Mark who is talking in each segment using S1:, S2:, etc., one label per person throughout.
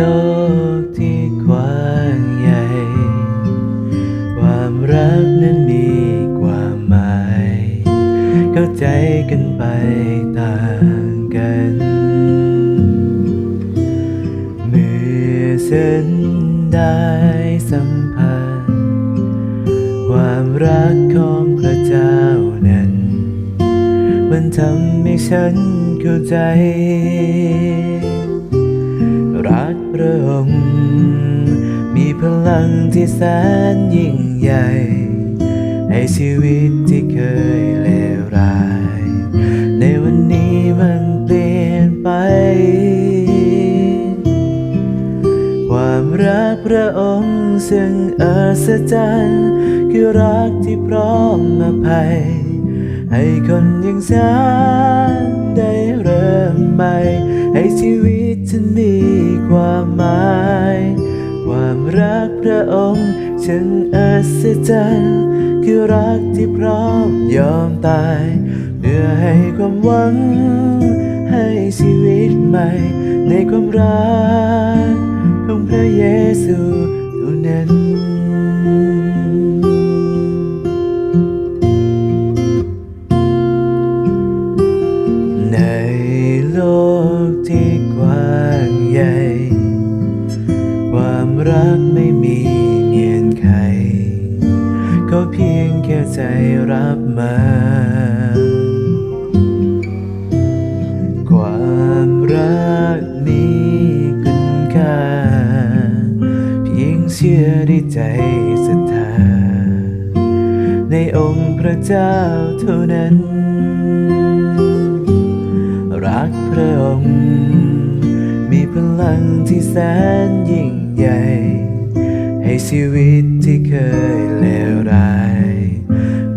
S1: ลกที่กว้างใหญ่ ความรักนั้นมีความหมาย เข้าใจกันไปต่างกัน เมื่อฉันได้สัมผัส ความรักของพระเจ้านั้น มันทำให้ฉันเข้าใจ รักพระองค์มีพลังที่แสนยิ่งใหญ่ให้ชีวิตที่เคยเลวร้าย ในวันนี้มันเปลี่ยนไป ความรักพระองค์ซึ่งอัศจรรย์คือรักที่พร้อมอภัย ให้คนอย่างฉันได้เริ่มใหม่ให้ชีวิตฉันมี ความหมาย ความรักพระองค์ฉันอัศจรรย์คือรักที่พร้อมยอมตาย เพื่อให้ความหวัง ให้ชีวิตใหม่ ในความรักของพระเยซูเท่านั้นใน ความรักไม่มีเงื่อนไข ก็เพียงแค่ใจรับมา ความรักนี้คุณค่า เพียงเชื่อด้ใจศรัทธา ในองค์พระเจ้าเท่านั้น รักพระองค์ มีพลังที่แสนยิ่ง ใหญ่ให้ชีวิตที่เคยเลวร้าย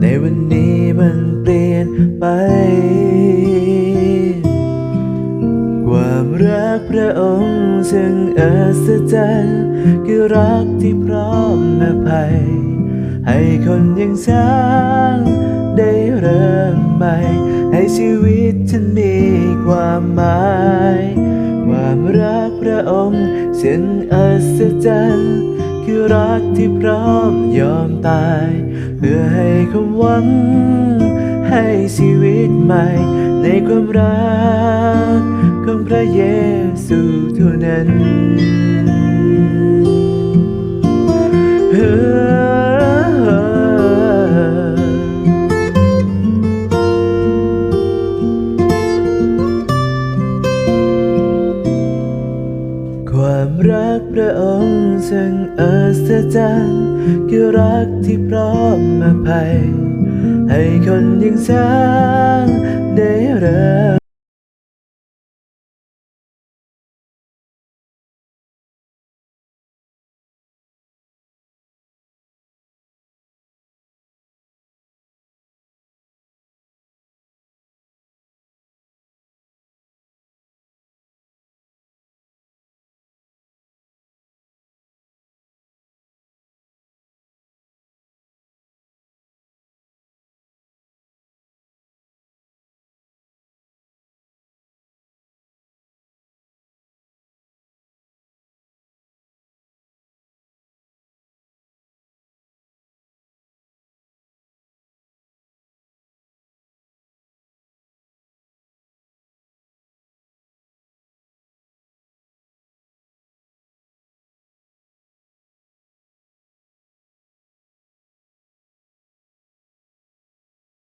S1: ในวันนี้มันเปลี่ยนไป ความรักพระองค์ซึ่งอัศจรรย์คือรักที่พร้อมอภัย ให้คนอย่างฉันได้เริ่มใหม่ ให้ชีวิตฉันมีความหมาย กพระองค์ฉันอัศจรรย์ คือรักที่พร้อมยอมตาย เพื่อให้ความหวัง ให้ชีวิตใหม่ ในความรักของพระเยซูเท่านั้น ค์ซึ่งอัศจรรย์คือรักที่พร้อมมาภัย ให้คนอย่างฉันได้เริ่